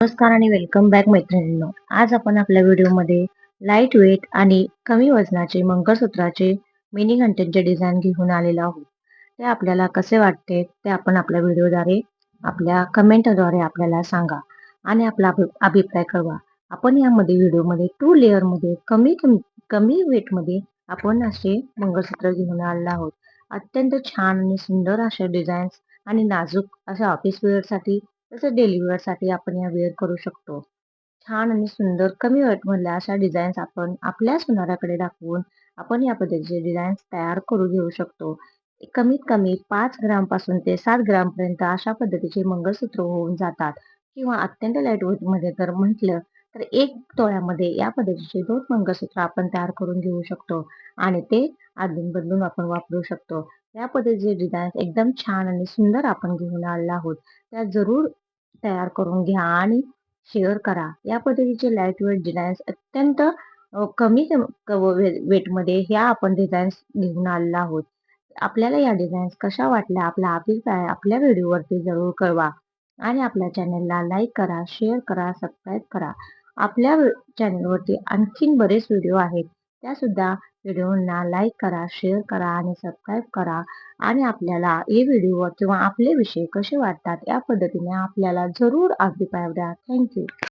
नमस्कार आणि welcome back मैत्रिणींनो. आज आपण आपल्या व्हिडिओमध्ये लाइट वेट आणि कमी वजनाचे मंगळसूत्राचे मिनी घंटेचे डिझाईन घेऊन आलेलो आहोत. ते आपल्याला कसे वाटते ते आपण आपल्या व्हिडिओद्वारे आपल्या कमेंटद्वारे आपल्याला सांगा आणि आपला अभि अभिप्राय कळवा. आपण यामध्ये व्हिडिओमध्ये टू लेअरमध्ये कमी कमी वेटमध्ये आपण असे मंगळसूत्र घेऊन आलेलो आहोत. अत्यंत छान आणि सुंदर असे डिझाईन्स आणि नाजूक अशा ऑफिस वेअरसाठी तसं डेली वेअरसाठी आपण या वेअर करू शकतो. छान आणि सुंदर कमी वेटमधल्या अशा डिझाईन्स आपण आपल्या सुनाराकडे दाखवून आपण या पद्धतीचे डिझाईन्स तयार करू घेऊ शकतो. कमीत कमी पाच ग्रामपासून ते सात ग्रामपर्यंत अशा पद्धतीचे मंगळसूत्र होऊन जातात. किंवा अत्यंत लाइट वेटमध्ये जर म्हटलं तर एक तोळ्यामध्ये या पद्धतीचे दोन मंगळसूत्र आपण तयार करून घेऊ शकतो. आणि ते आदून बदलून आपण वापरू शकतो. या पद्धतीचे डिझाईन्स एकदम छान आणि सुंदर आपण घेऊन आणला आहोत. त्या जरूर तयार करून घ्या आणि शेअर करा. या पद्धतीचे लाइट वेट डिझाईन्स अत्यंत कमी वेटमध्ये ह्या आपण डिझाईन्स घेऊन आलेलो आहोत. आपल्याला या डिझाईन्स कशा वाटल्या आपला अभिप्राय आपल्या व्हिडिओवरती जरूर कळवा. आणि आपल्या चॅनलला लाईक करा शेअर करा सबस्क्राईब करा. आपल्या चॅनलवरती आणखीन बरेच व्हिडिओ आहेत. त्यासुद्धा व्हिडिओंना लाईक करा शेअर करा आणि सबस्क्राईब करा. आणि आपल्याला हे व्हिडिओ किंवा आपले विषय कसे वाटतात या पद्धतीने आपल्याला जरूर अभिप्राय द्या. थँक्यू